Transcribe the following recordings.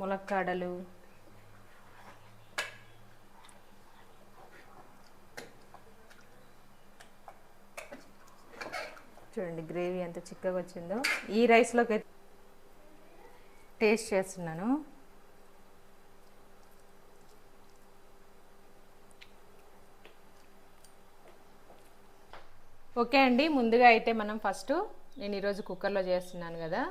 ములక్కాడలు. చూడండి గ్రేవీ ఎంత చిక్కగా వచ్చిందో. ఈ రైస్లోకి అయితే టేస్ట్ చేస్తున్నాను. ఓకే అండి ముందుగా అయితే మనం ఫస్ట్ నేను ఈరోజు కుక్కర్లో చేస్తున్నాను కదా.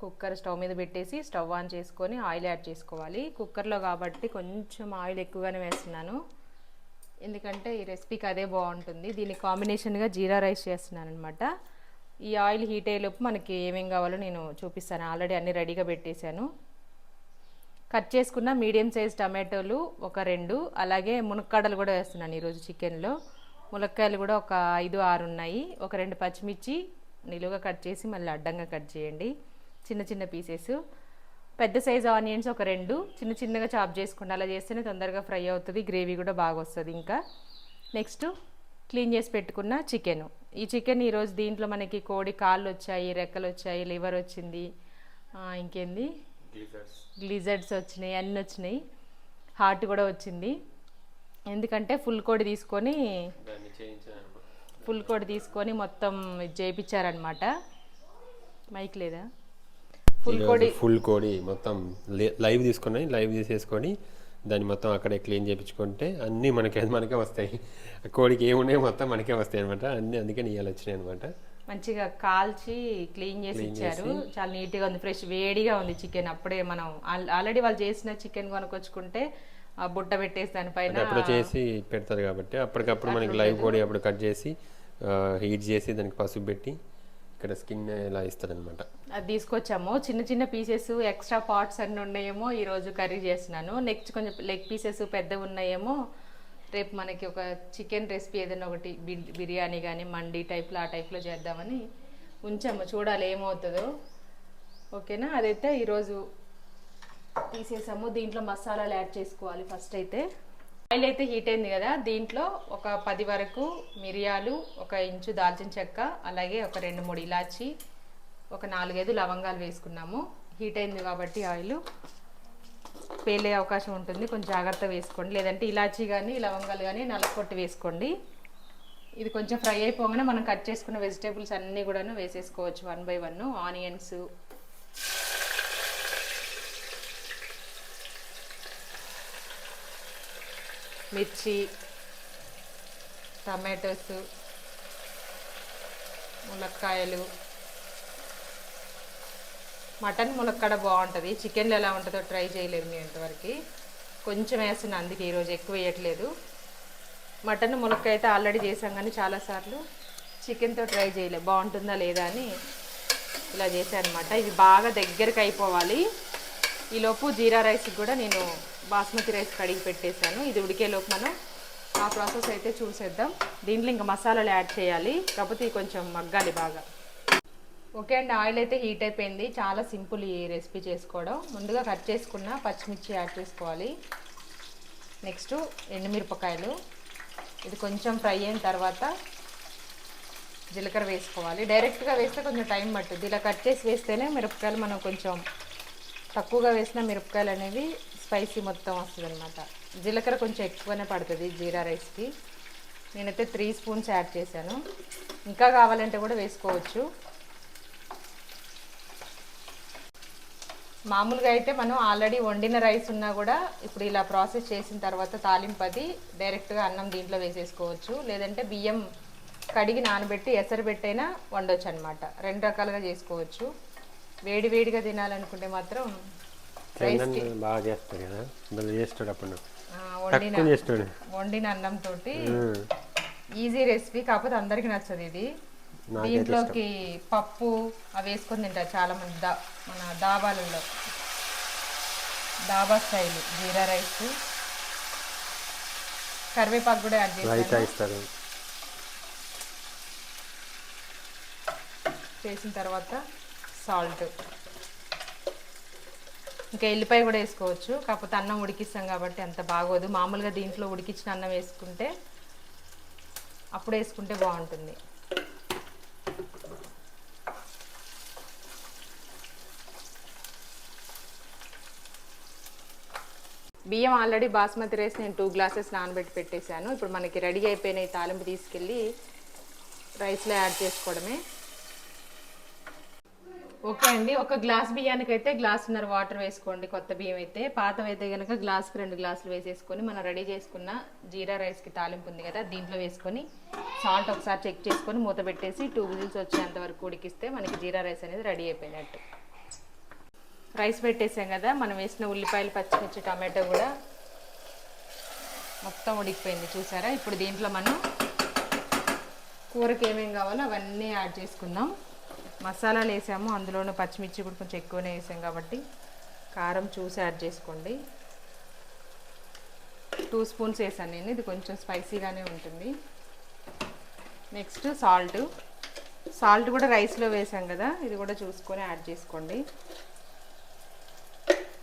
కుక్కర్ స్టవ్ మీద పెట్టేసి స్టవ్ ఆన్ చేసుకొని ఆయిల్ యాడ్ చేసుకోవాలి. కుక్కర్లో కాబట్టి కొంచెం ఆయిల్ ఎక్కువగానే వేస్తున్నాను. ఎందుకంటే ఈ రెసిపీకి అదే బాగుంటుంది. దీని కాంబినేషన్గా జీరా రైస్ చేస్తున్నాను అనమాట ఈ ఆయిల్ హీట్ అయ్యేలోపు మనకి ఏమేం కావాలో నేను చూపిస్తాను. ఆల్రెడీ అన్నీ రెడీగా పెట్టేశాను. కట్ చేసుకున్న మీడియం సైజ్ టమాటోలు ఒక రెండు అలాగే మునక్కాడలు కూడా వేస్తున్నాను ఈరోజు చికెన్లో. ములక్కాయలు కూడా ఒక ఐదు ఆరు ఉన్నాయి. ఒక రెండు పచ్చిమిర్చి నిలువుగా కట్ చేసి మళ్ళీ అడ్డంగా కట్ చేయండి. చిన్న చిన్న పీసెస్. పెద్ద సైజ్ ఆనియన్స్ ఒక రెండు. చిన్న చిన్నగా చాప్ చేసుకోండి అలా చేస్తేనే తొందరగా ఫ్రై అవుతుంది గ్రేవీ కూడా బాగా వస్తుంది ఇంకా. నెక్స్ట్ క్లీన్ చేసి పెట్టుకున్న చికెన్. ఈ చికెన్ ఈరోజు దీంట్లో మనకి కోడి కాళ్ళు వచ్చాయి రెక్కలు వచ్చాయి లివర్ వచ్చింది ఇంకేంది? గ్లిజర్డ్స్ వచ్చినాయి అన్నీ వచ్చినాయి. హార్ట్ కూడా వచ్చింది. ఎందుకంటే ఫుల్ కోడి తీసుకొని ఫుల్ కోడి తీసుకొని మొత్తం చేయించారనమాట మైక్ లేదా? ఫుల్ కోడి. ఫుల్ కోడి మొత్తం లైవ్ తీసుకున్నాయి లైవ్ తీసేసుకొని దాన్ని మొత్తం అక్కడే క్లీన్ చేయించుకుంటే అన్నీ మనకే మనకే వస్తాయి. కోడికి ఏమున్నాయి మొత్తం మనకే వస్తాయి అనమాట అన్నీ అందుకే నీళ్ళు వచ్చినాయి అనమాట మంచిగా కాల్చి క్లీన్ చేసి ఇచ్చారు. చాలా నీట్గా ఉంది ఫ్రెష్ వేడిగా ఉంది చికెన్. అప్పుడే మనం ఆల్రెడీ వాళ్ళు చేసిన చికెన్ కొనుక్కొచ్చుకుంటే ఆ బుట్ట పెట్టేసి దానిపైన అప్పుడు చేసి పెడతారు కాబట్టి అప్పటికప్పుడు మనకి లైవ్ కోడి అప్పుడు కట్ చేసి హీట్ చేసి దానికి పసుపు పెట్టి ఇక్కడ స్కిన్ ఇలా ఇస్తారనమాట అది తీసుకొచ్చాము. చిన్న చిన్న పీసెస్ ఎక్స్ట్రా పార్ట్స్ అన్ని ఉన్నాయేమో ఈరోజు కర్రీ చేస్తున్నాను. నెక్స్ట్ కొంచెం లెగ్ పీసెస్ పెద్దవి ఉన్నాయేమో రేపు మనకి ఒక చికెన్ రెసిపీ ఏదైనా ఒకటి బిర్యానీ కానీ మండి టైప్లో ఆ టైప్లో చేద్దామని ఉంచాము. చూడాలి ఏమవుతుందో. ఓకేనా? అదైతే ఈరోజు తీసేసాము. దీంట్లో మసాలాలు యాడ్ చేసుకోవాలి ఫస్ట్ అయితే. ఆయిల్ అయితే హీట్ అయింది కదా దీంట్లో ఒక పది వరకు మిరియాలు ఒక ఇంచు దాల్చిన చెక్క అలాగే ఒక రెండు మూడు ఇలాచి ఒక నాలుగైదు లవంగాలు వేసుకున్నాము. హీట్ అయింది కాబట్టి ఆయిల్ పేలే అవకాశం ఉంటుంది కొంచెం జాగ్రత్త వేసుకోండి. లేదంటే ఇలాచి కానీ లవంగాలు కానీ నల్లకొట్టి వేసుకోండి. ఇది కొంచెం ఫ్రై అయిపోగానే మనం కట్ చేసుకున్న వెజిటేబుల్స్ అన్నీ కూడాను వేసేసుకోవచ్చు వన్ బై వన్. ఆనియన్స్ మిర్చి టమాటోస్ ములక్కాయలు. మటన్ ములక్కాడ బాగుంటుంది. చికెన్లో ఎలా ఉంటుందో ట్రై చేయలేదు మేము ఇంతవరకు. కొంచెం వేస్తున్నాను అందుకే ఈరోజు ఎక్కువ వేయట్లేదు. మటన్ ములక్క అయితే ఆల్రెడీ చేసాం కానీ చాలాసార్లు చికెన్తో ట్రై చేయలేదు. బాగుంటుందా లేదా అని ఇలా చేశాను అనమాట ఇది బాగా దగ్గరికి అయిపోవాలి. ఈలోపు జీరా రైస్కి కూడా నేను బాస్మతి రైస్ కడిగి పెట్టేశాను. ఇది ఉడికేలోపు మనం ఆ ప్రాసెస్ అయితే చూసేద్దాం. దీంట్లో ఇంకా మసాలాలు యాడ్ చేయాలి. కాకపోతే కొంచెం మగ్గాలి బాగా. ఓకే అండి ఆయిల్ అయితే హీట్ అయిపోయింది. చాలా సింపుల్ ఈ రెసిపీ చేసుకోవడం. ముందుగా కట్ చేసుకున్న పచ్చిమిర్చి యాడ్ చేసుకోవాలి. నెక్స్ట్ ఎండుమిరపకాయలు. ఇది కొంచెం ఫ్రై అయిన తర్వాత జీలకర్ర వేసుకోవాలి. డైరెక్ట్గా వేస్తే కొంచెం టైం పట్టుద్ది ఇలా కట్ చేసి వేస్తేనే మిరపకాయలు మనం కొంచెం తక్కువగా వేసిన మిరపకాయలు అనేవి స్పైసీ మొత్తం వస్తుంది అనమాట జీలకర్ర కొంచెం ఎక్కువనే పడుతుంది జీరా రైస్కి. నేనైతే త్రీ స్పూన్స్ యాడ్ చేశాను. ఇంకా కావాలంటే కూడా వేసుకోవచ్చు. మామూలుగా అయితే మనం ఆల్రెడీ వండిన రైస్ ఉన్నా కూడా ఇప్పుడు ఇలా ప్రాసెస్ చేసిన తర్వాత తాలింపది డైరెక్ట్గా అన్నం దీంట్లో వేసేసుకోవచ్చు. లేదంటే బియ్యం కడిగి నానబెట్టి ఎసరు పెట్టైనా వండొచ్చు అనమాట రెండు రకాలుగా చేసుకోవచ్చు. వేడి వేడిగా తినాలనుకుంటే మాత్రం బాగా చేస్తాడు కదా. భలే చేస్తాడు అప్పుడు. ఆ, వండిన తక్కువ చేస్తాడు. వండిన అన్నంతో ఉమ్. ఈజీ రెసిపీ కాకపోతే అందరికి నచ్చదు ఇది. నాకైతే దీంట్లోకి పప్పు అవి వేసుకొని తింటారు చాలా మంది దా మన దాబాలలో. Dhaba style jeera rice. కరివేపాకు కూడా యాడ్ రైతా చేస్తాను ఇస్తారు. చేసిన తర్వాత సాల్ట్. ఇంకా ఎల్లిపాయ కూడా వేసుకోవచ్చు. కాకపోతే అన్నం ఉడికిస్తాం కాబట్టి అంత బాగోదు. మామూలుగా దీంట్లో ఉడికించిన అన్నం వేసుకుంటే అప్పుడు వేసుకుంటే బాగుంటుంది. బియ్యం ఆల్రెడీ బాస్మతి రైస్ నేను టూ గ్లాసెస్ నానబెట్టి పెట్టేశాను. ఇప్పుడు మనకి రెడీ అయిపోయిన ఈ తాలింపు తీసుకెళ్ళి రైస్లో యాడ్ చేసుకోవడమే. ఓకే అండి. ఒక గ్లాస్ బియ్యానికి అయితే గ్లాసున్నర వాటర్ వేసుకోండి కొత్త బియ్యం అయితే. పాత అయితే కనుక గ్లాస్కి రెండు గ్లాసులు వేసేసుకొని మనం రెడీ చేసుకున్న జీరా రైస్కి తాలింపు ఉంది కదా దీంట్లో వేసుకొని సాల్ట్ ఒకసారి చెక్ చేసుకొని మూత పెట్టేసి టూ విజిల్స్ వచ్చేంత వరకు ఉడికిస్తే మనకి జీరా రైస్ అనేది రెడీ అయిపోయినట్టు. రైస్ పెట్టేసాం కదా మనం వేసిన ఉల్లిపాయలు పచ్చిమిర్చి టమాటో కూడా మొత్తం ఉడికిపోయింది చూసారా? ఇప్పుడు దీంట్లో మనం కూరకి ఏమేమి కావాలో అవన్నీ యాడ్ చేసుకుందాం. మసాలాలు వేసాము. అందులోనూ పచ్చిమిర్చి కూడా కొంచెం ఎక్కువనే వేసాం కాబట్టి కారం చూసి యాడ్ చేసుకోండి. టూ స్పూన్స్ వేసాను నేను. ఇది కొంచెం స్పైసీగానే ఉంటుంది. నెక్స్ట్ సాల్ట్ సాల్ట్ కూడా రైస్లో వేసాం కదా. ఇది కూడా చూసుకొని యాడ్ చేసుకోండి.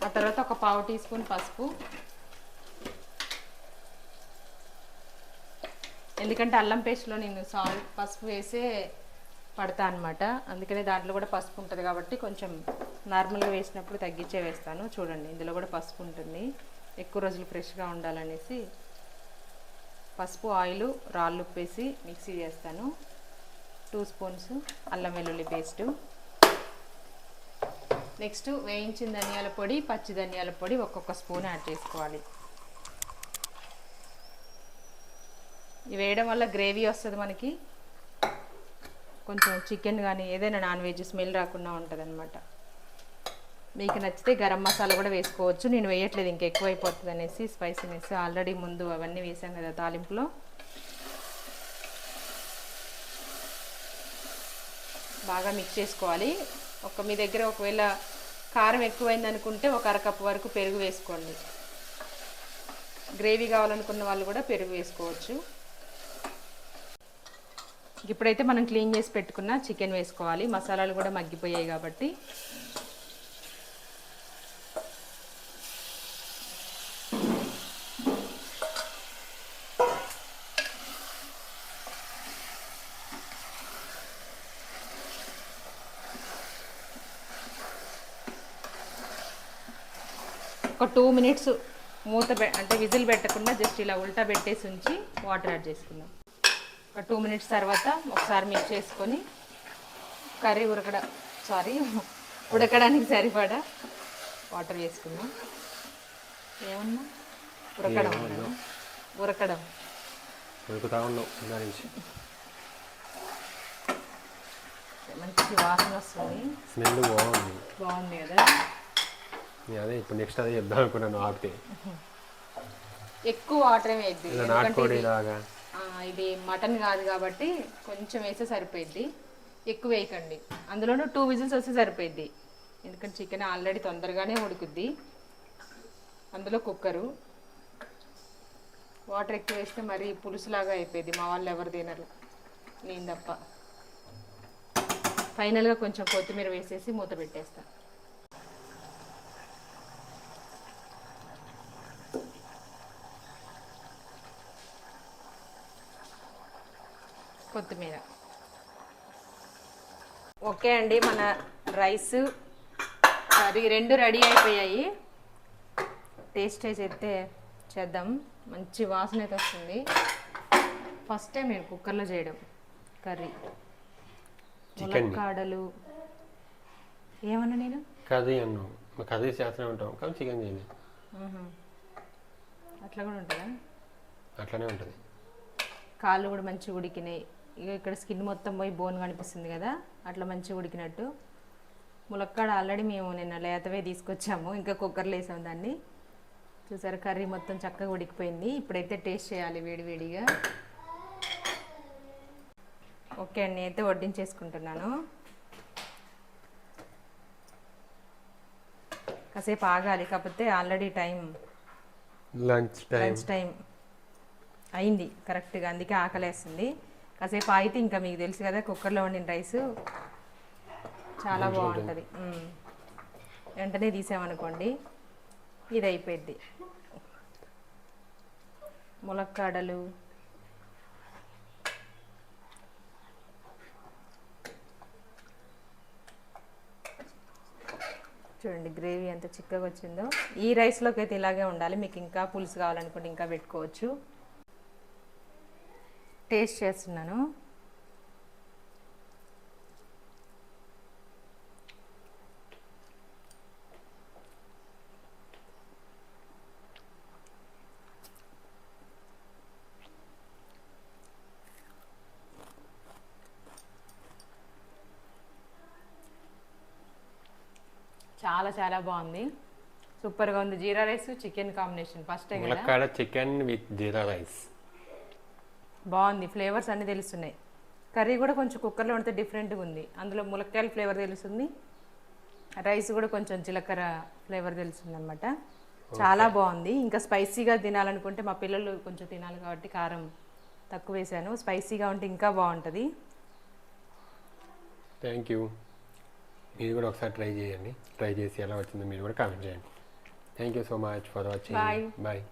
ఆ తర్వాత ఒక పావు టీ స్పూన్ పసుపు. ఎందుకంటే అల్లం పేస్ట్లో నేను సాల్ట్ పసుపు వేసే పడతా అనమాట అందుకనే దాంట్లో కూడా పసుపు ఉంటుంది కాబట్టి కొంచెం నార్మల్గా వేసినప్పుడు తగ్గించే వేస్తాను. చూడండి ఇందులో కూడా పసుపు ఉంటుంది. ఎక్కువ రోజులు ఫ్రెష్గా ఉండాలనేసి పసుపు ఆయిల్ రాళ్ళు ఉప్పేసి మిక్సీ చేస్తాను. టూ స్పూన్స్ అల్లం వెల్లుల్లి పేస్టు. నెక్స్ట్ వేయించిన ధనియాల పొడి పచ్చి ధనియాల పొడి ఒక్కొక్క స్పూన్ యాడ్ చేసుకోవాలి. ఇవి వేయడం వల్ల గ్రేవీ వస్తుంది మనకి. కొంచెం చికెన్ కానీ ఏదైనా నాన్ వెజ్ స్మెల్ రాకుండా ఉంటుంది అనమాట మీకు నచ్చితే గరం మసాలా కూడా వేసుకోవచ్చు. నేను వేయట్లేదు ఇంకా ఎక్కువ అయిపోతుంది అనేసి స్పైసీనెస్ ఆల్రెడీ ముందు అవన్నీ వేసాం కదా తాలింపులో. బాగా మిక్స్ చేసుకోవాలి. ఒక మీ దగ్గర ఒకవేళ కారం ఎక్కువైంది అనుకుంటే ఒక అరకప్పు వరకు పెరుగు వేసుకోండి. గ్రేవీ కావాలనుకున్న వాళ్ళు కూడా పెరుగు వేసుకోవచ్చు. ఇప్పుడైతే మనం క్లీన్ చేసి పెట్టుకున్న చికెన్ వేసుకోవాలి. మసాలాలు కూడా మగ్గిపోయాయి కాబట్టి. ఒక టూ మినిట్స్ మూత పె అంటే విజిల్ పెట్టకుండా జస్ట్ ఇలా ఉల్టా పెట్టేసి ఉంచి వాటర్ యాడ్ చేసుకుందాం. ఒక టూ మినిట్స్ తర్వాత ఒకసారి మిక్స్ చేసుకొని కర్రీ ఉడకడ సారీ ఉడకడానికి సరిపడా వాటర్ వేసుకుందాం. ఏమన్నా? ఉడుకుతా ఉన్నావు ఇందా నుంచి. మంచి వాసన వస్తుంది. స్మెల్ బాగుంది. బాగుంది కదా? అదే ఇప్పుడు నెక్స్ట్ అదే చెప్దాం అనుకున్నాను ఆపితే. ఎక్కువ వాటర్ వేయద్దు. ఇలా ఎందుకంటే నాటుకోడి లాగా. ఇది మటన్ కాదు కాబట్టి కొంచెం వేస్తే సరిపోయిద్ది. ఎక్కువ వేయకండి. అందులోనూ టూ విజిల్స్ వస్తే సరిపోయిద్ది. ఎందుకంటే చికెన్ ఆల్రెడీ తొందరగానే ఉడుకుద్ది. అందులో కుక్కరు వాటర్ ఎక్కువ వేస్తే మరి పులుసులాగా అయిపోయింది మా వాళ్ళు ఎవరు తినరు. నేను తప్ప. ఫైనల్గా కొంచెం కొత్తిమీర వేసేసి మూత పెట్టేస్తాను కొత్తిమీర. ఓకే అండి మన రైస్. కర్రీ రెండు రెడీ అయిపోయాయి. టేస్ట్ చేసి అయితే చేద్దాం. మంచి వాసన అయితే వస్తుంది. ఫస్ట్ టైం నేను కుక్కర్లో చేయడం కర్రీ. చికెన్ ములక్కాడలు. ఏమన్నా నేను? కర్రీ అన్నాం మా కర్రీ చేస్తూనే ఉంటాం. కానీ చికెన్ చేయలేదు ఆహా. అట్లా కూడా ఉంటుందా? అట్లనే ఉంటుంది. కాళ్ళు కూడా మంచిగా ఉడికినాయి. ఇక ఇక్కడ స్కిన్ మొత్తం పోయి బోన్ కనిపిస్తుంది కదా అట్లా మంచిగా ఉడికినట్టు. ములక్కాడ ఆల్రెడీ మేము నిన్న లేతవే తీసుకొచ్చాము ఇంకా కుక్కర్లో వేసాం దాన్ని. చూసారు కర్రీ మొత్తం చక్కగా ఉడికిపోయింది. ఇప్పుడైతే టేస్ట్ చేయాలి వేడివేడిగా ఓకే అండి అయితే వడ్డించేసుకుంటున్నాను. కాసేపు ఆగాలి కాకపోతే already time. Lunch time. Lunch time అయింది కరెక్ట్గా అందుకే ఆకలేస్తుంది. కాసేపు ఆగితే ఇంకా మీకు తెలుసు కదా కుక్కర్లో వండిన రైస్ చాలా బాగుంటుంది. వెంటనే తీసామనుకోండి ఇది అయిపోయింది ములక్కాడలు. చూడండి గ్రేవీ ఎంత చిక్కగా వచ్చిందో. ఈ రైస్లోకి అయితే ఇలాగే ఉండాలి. మీకు ఇంకా పులుసు కావాలనుకుంటే ఇంకా పెట్టుకోవచ్చు. టేస్ట్ చేస్తున్నాను. చాలా చాలా బాగుంది. సూపర్గా ఉంది. Jeera rice chicken combination. First ములక్కాడ చికెన్ విత్ జీరా రైస్. బాగుంది ఫ్లేవర్స్ అన్నీ తెలుస్తున్నాయి. కర్రీ కూడా కొంచెం కుక్కర్లో ఉంటే డిఫరెంట్గా ఉంది. అందులో ములక్కాయల ఫ్లేవర్ తెలుస్తుంది. రైస్ కూడా కొంచెం జీలకర్ర ఫ్లేవర్ తెలుస్తుంది అనమాట చాలా బాగుంది. ఇంకా స్పైసీగా తినాలనుకుంటే మా పిల్లలు కొంచెం తినాలి కాబట్టి కారం తక్కువ వేసాను. స్పైసీగా ఉంటే ఇంకా బాగుంటుంది. Thank you. మీరు కూడా ఒకసారి ట్రై చేయండి. ట్రై చేసి ఎలా వచ్చిందో మీరు కూడా కామెంట్ చేయండి. Thank you so much for watching. Bye.